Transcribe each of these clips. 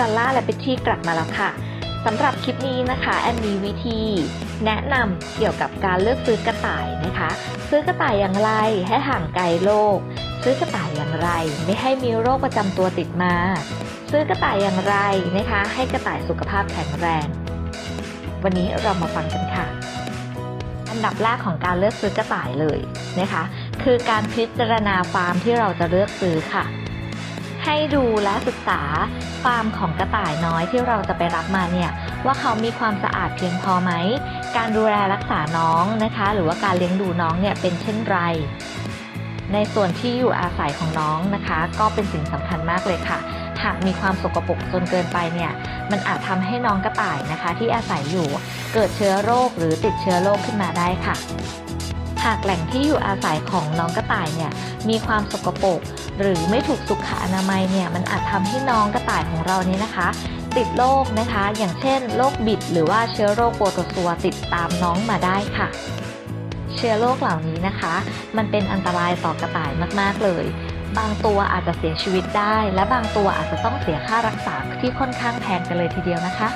ดอลลาร์และเบตตี้กลับมาแล้วค่ะสำหรับคลิปนี้นะคะแอนมีวิธี แนะนำเกี่ยวกับการเลือกซื้อกระต่ายนะคะ ซื้อกระต่ายอย่างไรให้ห่างไกลโรคซื้อกระต่ายอย่างไร ไม่ให้มีโรคประจำตัวติดมา ซื้อกระต่ายอย่างไรนะคะ ให้กระต่ายสุขภาพแข็งแรง วันนี้เรามาฟังกันค่ะ อันดับแรกของการเลือกซื้อกระต่ายเลยนะคะ คือการพิจารณาฟาร์มที่เราจะเลือกซื้อค่ะ ให้ดูและศึกษาฟาร์มของกระต่ายน้อยที่เราจะไปรับมาเนี่ยว่าเขามีความสะอาดเพียงพอไหม การดูแลรักษาน้องนะคะ หรือว่าการเลี้ยงดูน้องเนี่ยเป็นเช่นไร ในส่วนที่อยู่อาศัยของน้องนะคะ ก็เป็นสิ่งสำคัญมากเลยค่ะ หากมีความสกปรกจนเกินไปเนี่ยมันอาจทำให้น้องกระต่ายนะคะ ที่อาศัยอยู่เกิดเชื้อโรคหรือติดเชื้อโรคขึ้นมาได้ค่ะ หากแหล่งที่อยู่อาศัยของน้องกระต่ายเนี่ยมีความสกปรกหรือไม่ถูกสุขอนามัยเนี่ยมันอาจทำให้น้องกระต่ายของเรานี้นะคะ ติดโรคนะคะ อย่างเช่นโรคบิด หรือว่าเชื้อโรคโปรโตซัวติดตามน้องมาได้ค่ะ เชื้อโรคเหล่านี้นะคะ มันเป็นอันตรายต่อกระต่ายมากๆเลย บางตัวอาจจะเสียชีวิตได้ และบางตัวอาจจะต้องเสียค่ารักษาที่ค่อนข้างแพงกันเลยทีเดียวนะคะ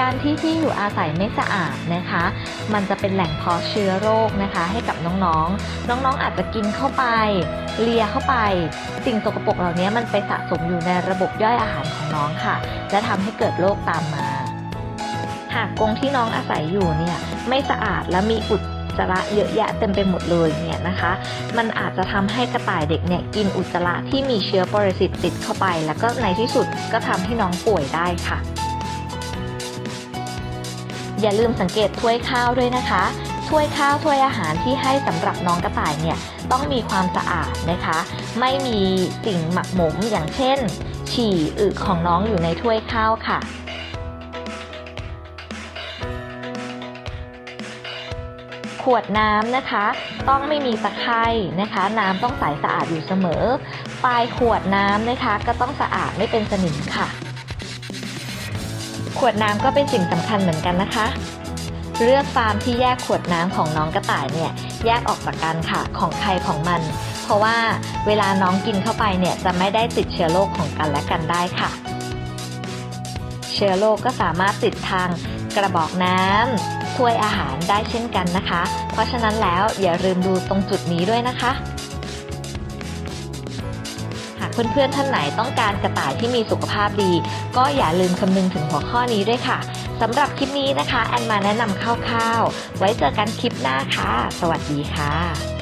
การที่ที่อยู่อาศัยไม่สะอาดนะคะ มันจะเป็นแหล่งเพาะเชื้อโรคนะคะ ให้กับน้องๆ น้องๆอาจจะกินเข้าไป เลียเข้าไป สิ่งสกปรกเหล่านี้มันไปสะสมอยู่ในระบบย่อยอาหารของน้องค่ะ และทำให้เกิดโรคตามมา หากกรงที่น้องอาศัยอยู่เนี่ยไม่สะอาดและมีอุจจาระเยอะแยะเต็มไปหมดเลยเนี่ยนะคะ มันอาจจะทำให้กระต่ายเด็กเนี่ยกินอุจจาระที่มีเชื้อปรสิตติดเข้าไป แล้วก็ในที่สุดก็ทำให้น้องป่วยได้ค่ะ อย่าลืมสังเกตถ้วยข้าวด้วยนะคะ ถ้วยข้าวถ้วยอาหารที่ให้สำหรับน้องกระต่ายเนี่ยต้องมีความสะอาดนะคะ ไม่มีสิ่งหมักหมมอย่างเช่น ฉี่อึของน้องอยู่ในถ้วยข้าวค่ะขวดน้ำนะคะ ต้องไม่มีตะไคร่นะคะ น้ำต้องใสสะอาดอยู่เสมอ ปลายขวดน้ำนะคะ ก็ต้องสะอาดไม่เป็นสนิมค่ะ ขวดน้ำก็เป็นสิ่งสำคัญเหมือนกันนะคะ เลือกฟาร์มที่แยกขวดน้ำของน้องกระต่ายเนี่ยแยกออกจากกันค่ะของใครของมัน เพราะว่าเวลาน้องกินเข้าไปเนี่ยจะไม่ได้ติดเชื้อโรคของกันและกันได้ค่ะ เชื้อโรคก็สามารถติดทางกระบอกน้ำถ้วยอาหารได้เช่นกันนะคะ เพราะฉะนั้นแล้วอย่าลืมดูตรงจุดนี้ด้วยนะคะ เพื่อนๆท่านไหนต้องการกระต่ายที่มีสุขภาพดี ก็อย่าลืมคำนึงถึงหัวข้อนี้ด้วยค่ะสำหรับคลิปนี้นะคะ แอนมาแนะนำคร่าวๆ ไว้เจอกันคลิปหน้าค่ะ สวัสดีค่ะ